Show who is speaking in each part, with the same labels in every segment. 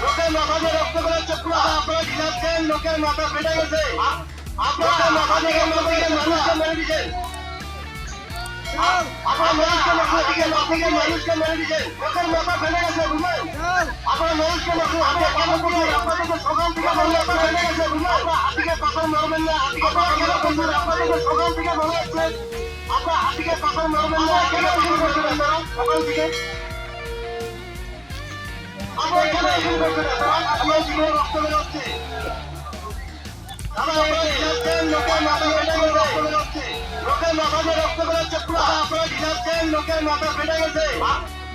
Speaker 1: লোকের মাথা দিয়ে রক্ত বেরোচ্ছে পুরো আপনারা আপনারা আপনারা মেরে দিচ্ছেন লোকের মাথা ফেটে গেছে আপনারা মাথা আপনারা থেকে বুঝলেন হাতিকে পাথর মারবেন না হাতিকে আপনারা হাতিকে আপনারা লোকের মাথা দিয়ে রক্ত বেরোচ্ছে পুরো আপনারা ঘিরাচ্ছেন লোকের মাথা ফেটে গেছে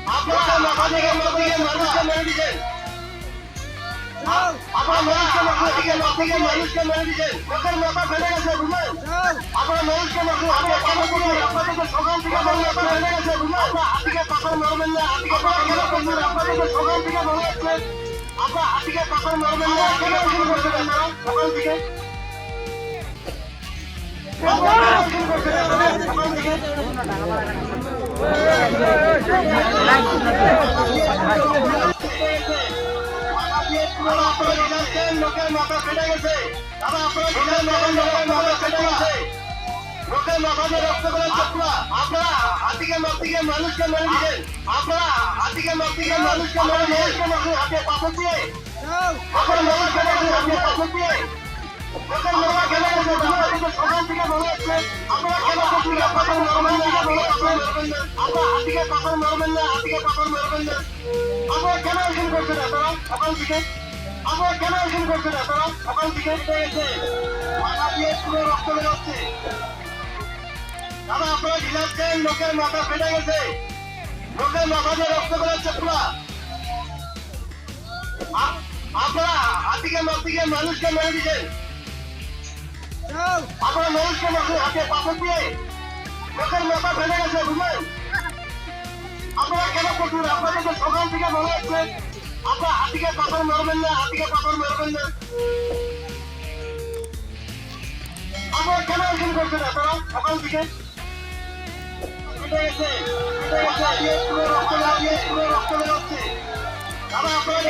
Speaker 1: আপনারা মাথা থেকে মাথা থেকে মানুষকে মেরে দিচ্ছেন আপনারা মানুষকে মাথা থেকে মাথা থেকে মানুষকে মেরে দিচ্ছেন লোকের আপনারা মানুষকে মাথা আপনারা কেন করছেন আপনাদেরকে সকাল থেকে মাথা ফেটে গেছে বুঝলেন হাতিকে পাথর মারবেন না হাতিকে সকাল থেকে মনে হাতিকে পাথর মারবেন না কেন শুরু করছেন আপনারা সকাল থেকে আপনারা লোকের মাথা ফেটে গেছে দাদা আপনারা মাথা ফেটে গেছে রক্ত করে চোখলা আপনারা হাতিকে মাতিকে মানুষকে মেরে আপনারা হাতিকে মাতিকে মানুষকে মেরে মানুষকে মারুন হাতে পাথর দিয়ে আপনারা মানুষকে মারুন হাতে পাথর দিয়ে ফেটে গেছে সকাল থেকে মনে হচ্ছে আপনারা কেন পাথর মারবেন না হাতিকে পাথর মারবেন না আপনারা হাতিকে পাথর মারবেন না হাতিকে পাথর মারবেন না আপনারা কেন এরকম করছেন আপনারা সকাল থেকে আপনারা কেন এরকম করছেন আপনারা সকাল থেকে মাথা দিয়ে পুরো রক্ত বেরোচ্ছে দাদা আপনারা ঘিরাচ্ছেন লোকের মাথা ফেটে গেছে। লোকের মাথা দিয়ে রক্ত বেরোচ্ছে পুরো। আপনারা হাতিকে মাতিকে মানুষকে মেরে দিচ্ছেন আপনারা মানুষকে মারুন হাতে পাথর দিয়ে লোকের মাথা ফেটে গেছে, বুঝলেন? আপনারা কেন করছেন আপনাদেরকে সকাল থেকে মনে হচ্ছে আপনারা হাতিকে পাথর মারবেন না, হাতিকে পাথর মারবেন না। আপনারা কেন এরকম করছেন আপনারা সকাল থেকে? দাদা আপনারা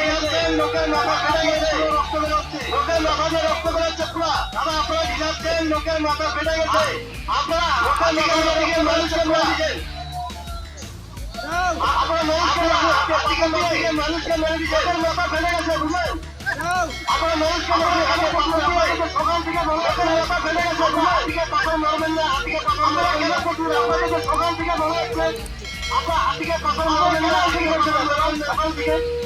Speaker 1: লোকের মাথা ফেটে গেছে রক্ত বেরোচ্ছে লোকের মাথা দিয়ে রক্ত বেরোচ্ছে পুরো দাদা আপনারা ঘিরাচ্ছেন লোকের মাথা ফেটে গেছে আপনারা লোকের মানুষকে মেরে দিচ্ছেন আপনারা মানুষকে মেরে দিচ্ছেন মাথা ফেটে গেছে বুঝলেন আপনারা মানুষকে সকাল থেকে মনে হচ্ছে মাথা ফেটে গেছে হাতিকে পাথর মারবেন না হাতিকে পাথর সকাল থেকে ভালো না হাতিকে পাথর মারবেন না। সকাল থেকে